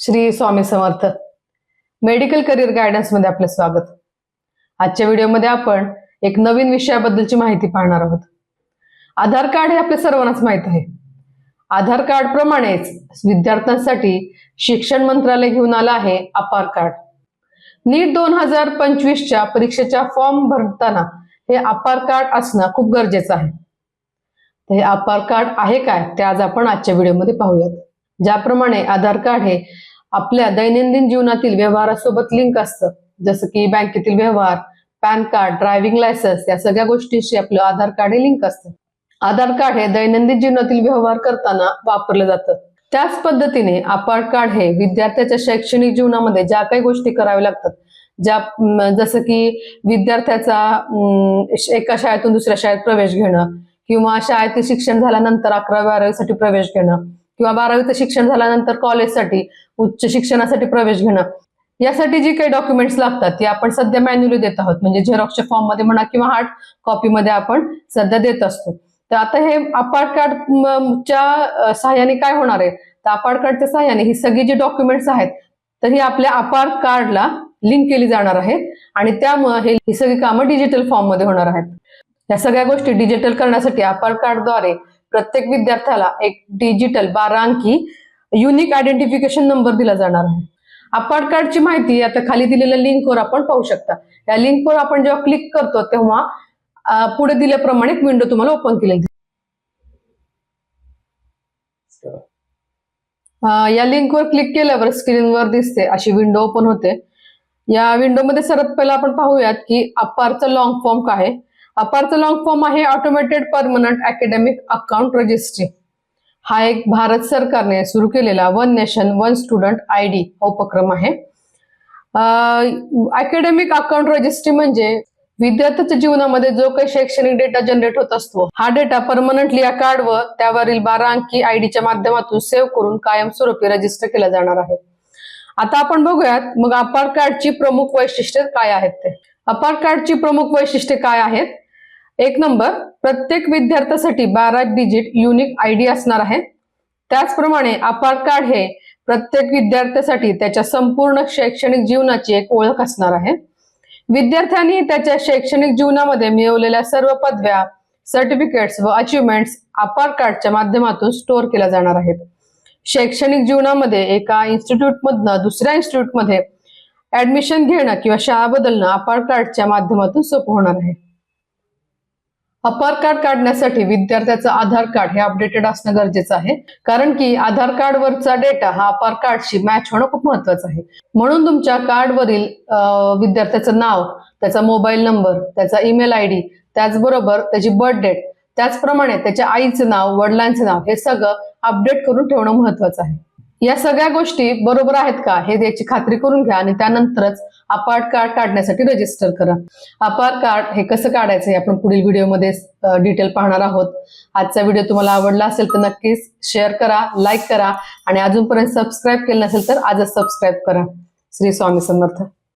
Shri Swami Samarth. Medical career गायडन्समध्ये आपलं स्वागत. आजच्या व्हिडिओमध्ये आपण एक नवीन विषयाबद्दलची माहिती पाहणार आहोत. आधार कार्ड हे आपल्या सर्वांनाच माहीत आहे. आधार कार्ड प्रमाणेच विद्यार्थ्यांसाठी शिक्षण मंत्रालय घेऊन आलं आहे अपार कार्ड. नीट दोन हजार पंचवीसच्या परीक्षेच्या फॉर्म भरताना हे अपार कार्ड असणं खूप गरजेचं आहे. तर हे अपार कार्ड आहे काय ते आज आपण आजच्या व्हिडिओमध्ये पाहूयात. ज्याप्रमाणे आधार कार्ड हे आपल्या दैनंदिन जीवनातील व्यवहारासोबत लिंक असतं. जसं की बँकेतील व्यवहार पॅन कार्ड ड्रायव्हिंग लायसन्स या सगळ्या गोष्टींशी आपलं आधार कार्ड हे लिंक असतं. आधार कार्ड हे दैनंदिन जीवनातील व्यवहार करताना वापरलं जातं. त्याच पद्धतीने आधार कार्ड हे विद्यार्थ्याच्या शैक्षणिक जीवनामध्ये ज्या काही गोष्टी कराव्या लागतात ज्या जसं की विद्यार्थ्याचा एका शाळेतून दुसऱ्या शाळेत प्रवेश घेणं किंवा शाळेतील शिक्षण झाल्यानंतर अकरावी बारावीसाठी प्रवेश घेणं किंवा बारावीचं शिक्षण झाल्यानंतर कॉलेजसाठी उच्च शिक्षणासाठी प्रवेश घेणं. यासाठी जी काही डॉक्युमेंट्स लागतात ती आपण सध्या मॅन्युअली देत आहोत. म्हणजे झेरॉक्सच्या फॉर्ममध्ये म्हणा किंवा हार्ड कॉपीमध्ये आपण सध्या देत असतो. तर आता हे अपार्ट कार्डच्या सहाय्याने काय होणार आहे? तर अपार्ट कार्डच्या सहाय्याने ही सगळी जी डॉक्युमेंट्स आहेत तर ही आपल्या अपार्ट कार्डला लिंक केली जाणार आहेत आणि त्यामुळे हे ही सगळी कामं डिजिटल फॉर्ममध्ये होणार आहेत. या सगळ्या गोष्टी डिजिटल करण्यासाठी अपार्ट कार्डद्वारे प्रत्येक विद्यार्थ्याला एक डिजिटल बारा अंकी युनिक आयडेंटिफिकेशन नंबर दिला जाणार आहे. अपार्ट कार्डची माहिती आता खाली दिलेल्या लिंकवर आपण पाहू शकता. या लिंकवर आपण जेव्हा क्लिक करतो तेव्हा पुढे दिल्याप्रमाणे विंडो तुम्हाला ओपन केलेली या लिंकवर क्लिक केल्यावर स्क्रीनवर दिसते अशी विंडो ओपन होते. या विंडोमध्ये सर्वात पहिला आपण पाहूयात की अपारचा लॉंग फॉर्म काय आहे. अपारचा लॉंग फॉर्म आहे automated permanent academic account registry हा एक भारत सरकारने सुरू केलेला one nation one student I D उपक्रम आहे. अकॅडमिक अकाउंट रजिस्ट्री म्हणजे विद्यार्थ्याच्या जीवनामध्ये जो काही शैक्षणिक डेटा जनरेट होत असतो हा डेटा परमनंटली या कार्डवर त्यावरील बारा अंकी आयडीच्या माध्यमातून सेव्ह करून कायमस्वरूपी रजिस्टर केला जाणार आहे. आता आपण बघूयात मग अपार कार्डची प्रमुख वैशिष्ट्ये काय आहेत ते? अपार कार्डची प्रमुख वैशिष्ट्ये काय आहेत? एक नंबर प्रत्येक विद्यार्थ्यासाठी बारा डिजिट युनिक आयडी असणार आहे. त्याचप्रमाणे आपार कार्ड हे प्रत्येक विद्यार्थ्यासाठी त्याच्या संपूर्ण शैक्षणिक जीवनाची एक ओळख असणार आहे. विद्यार्थ्यांनी त्याच्या शैक्षणिक जीवनामध्ये मिळवलेल्या सर्व पदव्या सर्टिफिकेट्स व अचिव्हमेंट्स अपार कार्डच्या माध्यमातून स्टोअर केल्या जाणार आहेत. शैक्षणिक जीवनामध्ये एका इन्स्टिट्यूटमधनं दुसऱ्या इन्स्टिट्यूटमध्ये ऍडमिशन घेणं किंवा शाळा बदलणं अपार कार्डच्या माध्यमातून सोपं होणार आहे. अपार कार्ड काढण्यासाठी विद्यार्थ्याचं आधार कार्ड हे अपडेटेड असणं गरजेचं आहे. कारण की आधार कार्डवरचा डेटा हा अपार कार्डशी मॅच होणं खूप महत्वाचं आहे. म्हणून तुमच्या कार्डवरील विद्यार्थ्याचं नाव त्याचा मोबाईल नंबर त्याचा ईमेल आय डी त्याचबरोबर त्याची बर्थ डेट त्याचप्रमाणे त्याच्या आईचं नाव वडिलांचं नाव हे सगळं अपडेट करून ठेवणं महत्वाचं आहे. या सगळ्या गोष्टी बरोबर आहेत का? हे याची खात्री करून घ्या आणि त्यानंतरच अपार्ट कार्ड काढण्यासाठी रजिस्टर करा. अपार्ट कार्ड हे कसं काढायचं हे आपण पुढील व्हिडिओमध्ये डिटेल पाहणार आहोत. आजचा व्हिडिओ तुम्हाला आवडला असेल तर नक्कीच शेअर करा लाईक करा आणि अजूनपर्यंत सबस्क्राईब केलं नसेल तर आजच सबस्क्राईब करा. श्री स्वामी समर्थ.